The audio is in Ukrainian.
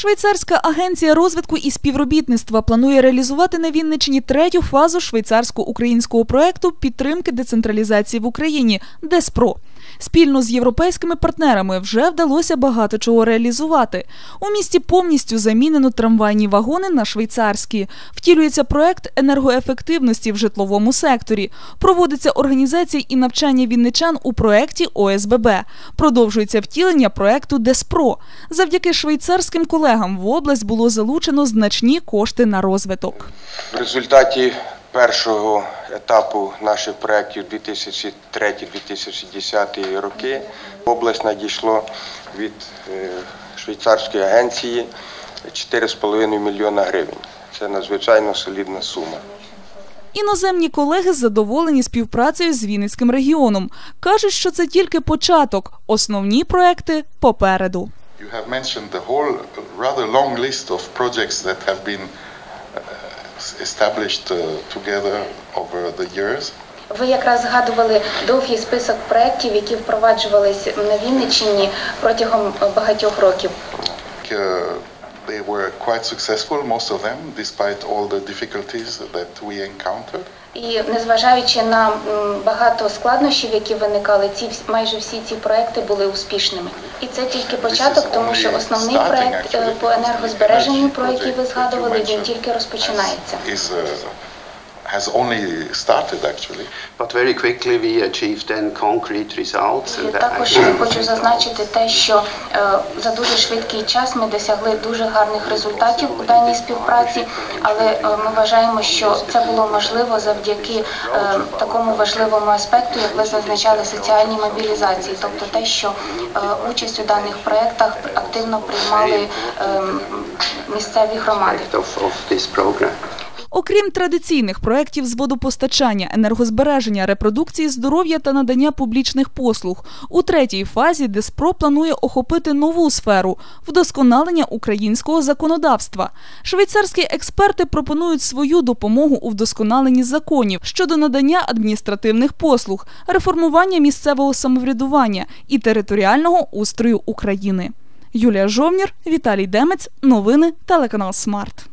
Швейцарська агенція розвитку і співробітництва планує реалізувати на Вінниччині третю фазу швейцарсько-українського проекту підтримки децентралізації в Україні ДЕСПРО. Спільно з європейськими партнерами вже вдалося багато чого реалізувати. У місті повністю замінено трамвайні вагони на швейцарські. Втілюється проект енергоефективності в житловому секторі. Проводиться організація і навчання вінничан у проекті ОСББ. Продовжується втілення проекту ДЕСПРО. Завдяки швейцарським колегам в область було залучено значні кошти на розвиток. В результаті першого етапу наших проєктів 2003-2010 роки в область надійшло від е, швейцарської агенції 4,5 мільйона гривень. Це надзвичайно солідна сума. Іноземні колеги задоволені співпрацею з Вінницьким регіоном. Кажуть, що це тільки початок. Основні проекти попереду. You have mentioned the whole rather long list of projects that have been established uh, together over the years. Ви якраз згадували довгий список проєктів, які впроваджувались на Вінниччині протягом багатьох років. Uh, they were quite successful, most of them, despite all the difficulties that we encountered. І незважаючи на багато складнощів, які виникали, ці майже всі ці проекти були успішними. І це тільки початок, тому що основний проект е, по енергозбереженню, про який ви згадували, він тільки розпочинається. Has only started actually. But very quickly we achieved then concrete results. І and також I я think хочу зазначити те, що е, за дуже швидкий час ми досягли дуже гарних результатів у даній співпраці, але е, ми вважаємо, що це було можливо завдяки е, такому важливому аспекту, як ви зазначали, соціальній мобілізації, тобто те, що участь у даних проєктах активно приймали е, місцеві громади. Окрім традиційних проєктів з водопостачання, енергозбереження, репродукції здоров'я та надання публічних послуг, у третій фазі ДЕСПРО планує охопити нову сферу вдосконалення українського законодавства. Швейцарські експерти пропонують свою допомогу у вдосконаленні законів щодо надання адміністративних послуг, реформування місцевого самоврядування і територіального устрою України. Юлія Жовнір, Віталій Демець, новини, телеканал Смарт.